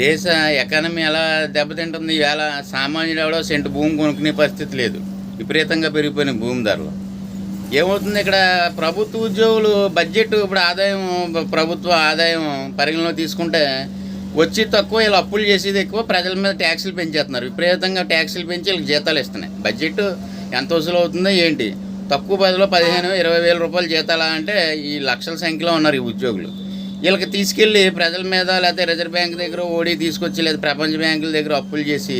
దేశ ఎకానమీ ఎలా దెబ్బతింటుంది? ఇవాళ సామాన్యుడు ఎవడో సెంటు భూమి కొనుక్కునే పరిస్థితి లేదు. విపరీతంగా పెరిగిపోయిన భూమి ధరలు. ఏమవుతుంది ఇక్కడ? ప్రభుత్వ ఉద్యోగులు బడ్జెట్ ఇప్పుడు ఆదాయం ప్రభుత్వ ఆదాయం పరిగణలో తీసుకుంటే వచ్చి తక్కువ వీళ్ళు అప్పులు చేసేది ఎక్కువ ప్రజల మీద ట్యాక్సులు పెంచేస్తున్నారు. విపరీతంగా ట్యాక్సులు పెంచి వీళ్ళకి జీతాలు ఇస్తున్నాయి. బడ్జెట్ ఎంత వసూలు అవుతుందో ఏంటి? తక్కువ పదిలో పదిహేను ఇరవై వేల రూపాయలు జీతాలా అంటే ఈ లక్షల సంఖ్యలో ఉన్నారు ఈ ఉద్యోగులు. వీళ్ళకి తీసుకెళ్ళి ప్రజల మీద లేకపోతే రిజర్వ్ బ్యాంక్ దగ్గర ఓడి తీసుకొచ్చి లేదా ప్రపంచ బ్యాంకుల దగ్గర అప్పులు చేసి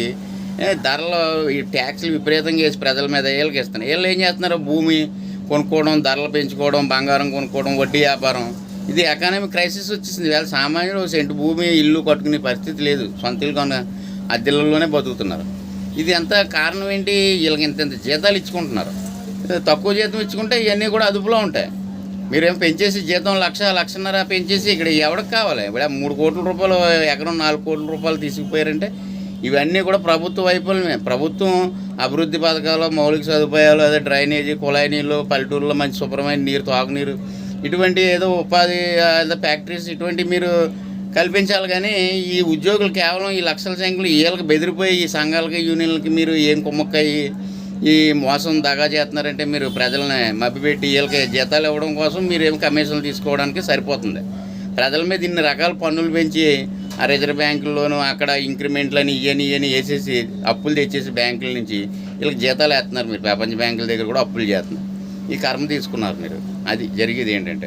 ధరలు ఈ ట్యాక్స్లు విపరీతంగా చేసి ప్రజల మీద వీళ్ళకి ఇస్తున్నారు. వీళ్ళు ఏం చేస్తున్నారు? భూమి కొనుక్కోవడం ధరలు పెంచుకోవడం బంగారం కొనుక్కోవడం వడ్డీ వ్యాపారం. ఇది ఎకానమిక్ క్రైసిస్ వచ్చేసింది. వీళ్ళ సామాన్యుడు సెంటు భూమి ఇల్లు కట్టుకునే పరిస్థితి లేదు. సొంత ఇల్లు కొన్న అద్దెలలోనే బతుకుతున్నారు. ఇది ఎంత కారణం ఏంటి? వీళ్ళకి ఇంత ఇంత జీతాలు ఇచ్చుకుంటున్నారు. తక్కువ జీతం ఇచ్చుకుంటే ఇవన్నీ కూడా అదుపులో ఉంటాయి. మీరేం పెంచేసి జీతం లక్ష లక్షన్నర పెంచేసి ఇక్కడ ఎవరికి కావాలి? ఇప్పుడు మూడు కోట్ల రూపాయలు ఎకరం నాలుగు కోట్ల రూపాయలు తీసుకుపోయారంటే ఇవన్నీ కూడా ప్రభుత్వ వైఫల్యమే. ప్రభుత్వం అభివృద్ధి పథకాలు మౌలిక సదుపాయాలు అదే డ్రైనేజీ కుళాయి నీళ్ళు పల్లెటూరులో మంచి శుభ్రమైన నీరు తాగునీరు ఇటువంటి ఏదో ఉపాధి ఏదో ఫ్యాక్టరీస్ ఇటువంటి మీరు కల్పించాలి కానీ ఈ ఉద్యోగులు కేవలం ఈ లక్షల సంఖ్యలు వీళ్ళకి బెదిరిపోయి ఈ సంఘాలకి యూనియన్లకి మీరు ఏం కుమ్మక్కయ్యి ఈ మోసం దగా చేస్తున్నారంటే మీరు ప్రజల్ని మభ్యపెట్టి వీళ్ళకి జీతాలు ఇవ్వడం కోసం మీరు ఏం కమిషన్లు తీసుకోవడానికి సరిపోతుంది. ప్రజల మీద ఇన్ని రకాల పన్నులు పెంచి ఆ రిజర్వ్ బ్యాంకుల్లోనూ అక్కడ ఇంక్రిమెంట్లు అని ఇయని ఇవని వేసేసి అప్పులు తెచ్చేసి బ్యాంకుల నుంచి వీళ్ళకి జీతాలు వేస్తున్నారు మీరు. ప్రపంచ బ్యాంకుల దగ్గర కూడా అప్పులు చేస్తున్నారు. ఈ కర్మ తీసుకున్నారు మీరు. అది జరిగేది ఏంటంటే